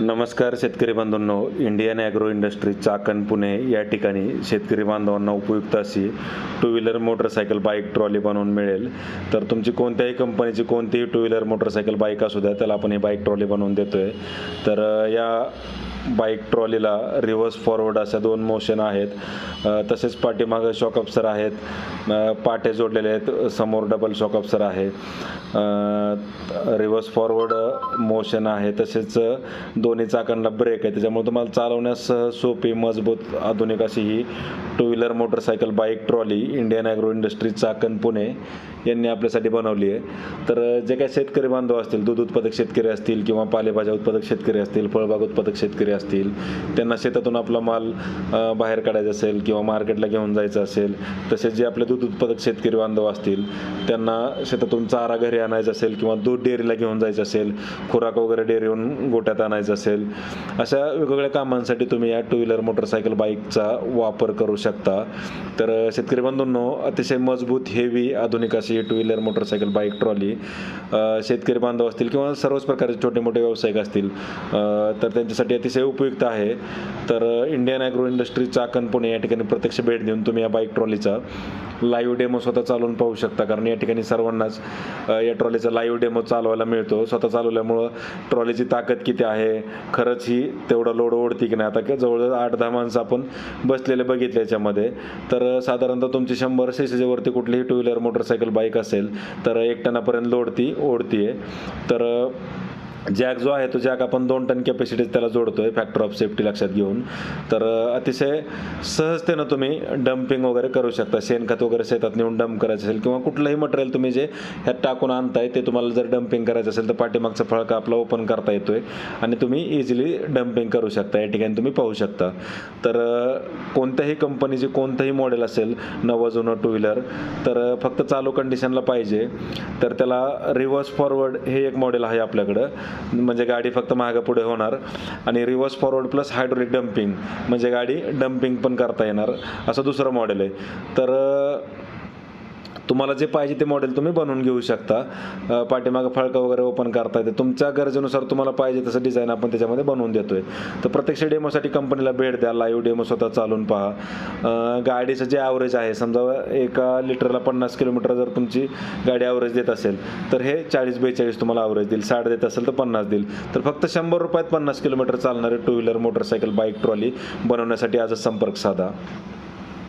नमस्कार शेतकरी बांधवांनो Indian agro industry Chakan Pune या ठिकाणी शेतकरी बांधवांना उपयुक्त अशी two wheeler motorcycle bike trolley बनवून मिळेल. तर तुमची कोणत्याही कंपनीची कोणतीही टू व्हीलर मोटरसायकल बाईक असू द्या त्याला आपण ही बाईक ट्रॉली बनवून देतो आहे तर या बाईक ट्रॉलीला रिव्हर्स फॉरवर्ड अशा दोन मोशन आहेत. तसेच पाठीमागं शॉक अप्सर आहेत. पाटे जोडलेले आहेत. समोर डबल शॉक अप्सर आहे. रिव्हर्स फॉरवर्ड मोशन आहे. तसेच दोन्ही चाकांना ब्रेक आहे. त्याच्यामुळे तुम्हाला चालवण्यास सोपी मजबूत आधुनिक अशी ही two wheeler motorcycle bike trolley Indian agro industry Chakan Pune यांनी आपल्यासाठी बनवली आहे. तर जे काही शेतकरी बांधव असतील दूध उत्पादक शेतकरी असतील किंवा पालेभाज्या उत्पादक शेतकरी असतील फळबाग उत्पादक शेतकरी असतील त्यांना शेतातून आपला माल बाहेर काढायचा असेल किंवा मार्केटला घेऊन जायचं असेल तसेच जे आपले दूध उत्पादक शेतकरी बांधव असतील त्यांना शेतातून चारा घरी आणायचा असेल किंवा दूध डेअरीला घेऊन जायचं असेल खुराक वगैरे डेअरीहून गोट्यात आणायचं असेल. अशा वेगवेगळ्या कामांसाठी तुम्ही या टू व्हीलर मोटरसायकल बाईकचा वापर करू शकता. तर शेतकरी बंधूंनो अतिशय मजबूत हेवी आधुनिक अशी two wheeler motorcycle bike trolley शेतकरी बांधव असतील किंवा सर्वच प्रकारचे छोटे मोठे व्यावसायिक असतील तर त्यांच्यासाठी अतिशय उपयुक्त आहे. तर Indian agro industry Chakan Pune या ठिकाणी प्रत्यक्ष भेट देऊन तुम्ही या बाईक ट्रॉलीचा लाईव्ह डेमो स्वतः चालवून पाहू शकता. कारण या ठिकाणी सर्वांनाच या ट्रॉलीचा लाईव्ह डेमो चालवायला मिळतो. स्वतः चालवल्यामुळं ट्रॉलीची ताकद किती आहे? खरंच ही तेवढा लोड ओढती की नाही आता काय जवळजवळ आठ दहा माणसं आपण बसलेले बघितले याच्यामध्ये. तर साधारणतः तुमची शंभर सीसीच्या वरती कुठलीही टू व्हीलर मोटरसायकल बाईक असेल तर एक टनापर्यंत ओढते आहे तर जॅक जो आहे तो जॅक आपण दोन टन कॅपॅसिटी त्याला जोडतोय फॅक्टर ऑफ सेफ्टी लक्षात घेऊन. तर अतिशय सहजतेनं तुम्ही डम्पिंग वगैरे करू शकता. शेणखत वगैरे शेतात नेऊन डंप करायचं असेल किंवा कुठलंही मटेरियल तुम्ही जे ह्यात टाकून आणताय ते तुम्हाला जर डम्पिंग करायचं असेल तर पाठीमागचा फळका आपला ओपन करता येतोय? आणि तुम्ही इझिली डम्पिंग करू शकता. या ठिकाणी तुम्ही पाहू शकता. तर कोणत्याही कंपनीचे कोणतंही मॉडेल असेल नवं जुनं टू व्हीलर तर फक्त चालू कंडिशनला पाहिजे. तर त्याला रिव्हर्स फॉरवर्ड हे एक मॉडेल आहे आपल्याकडं. म्हणजे गाडी फक्त मागं पुढे होणार. आणि reverse forward plus hydraulic dumping म्हणजे गाडी डम्पिंग पण करता येणार. असं दुसरं मॉडेल आहे. तर तुम्हाला जे पाहिजे ते मॉडेल तुम्ही बनवून घेऊ शकता. पाठीमागं फळकं वगैरे ओपन करता येते. तुमच्या गरजेनुसार तुम्हाला पाहिजे तसं डिझाईन आपण त्याच्यामध्ये बनवून देतोय. तर प्रत्यक्ष डेमोसाठी कंपनीला भेट द्या. लाईव्ह डेमो स्वतः चालून पहा. गाडीचं जे ॲव्हरेज आहे समजा एका लिटरला पन्नास किलोमीटर जर तुमची गाडी ॲव्हरेज देत असेल तर हे चाळीस बेचाळीस तुम्हाला ॲव्हरेज देईल. साठ देत असेल तर पन्नास देईल. तर फक्त शंभर रुपयात पन्नास किलोमीटर चालणारे two wheeler motorcycle bike trolley बनवण्यासाठी आजच संपर्क साधा.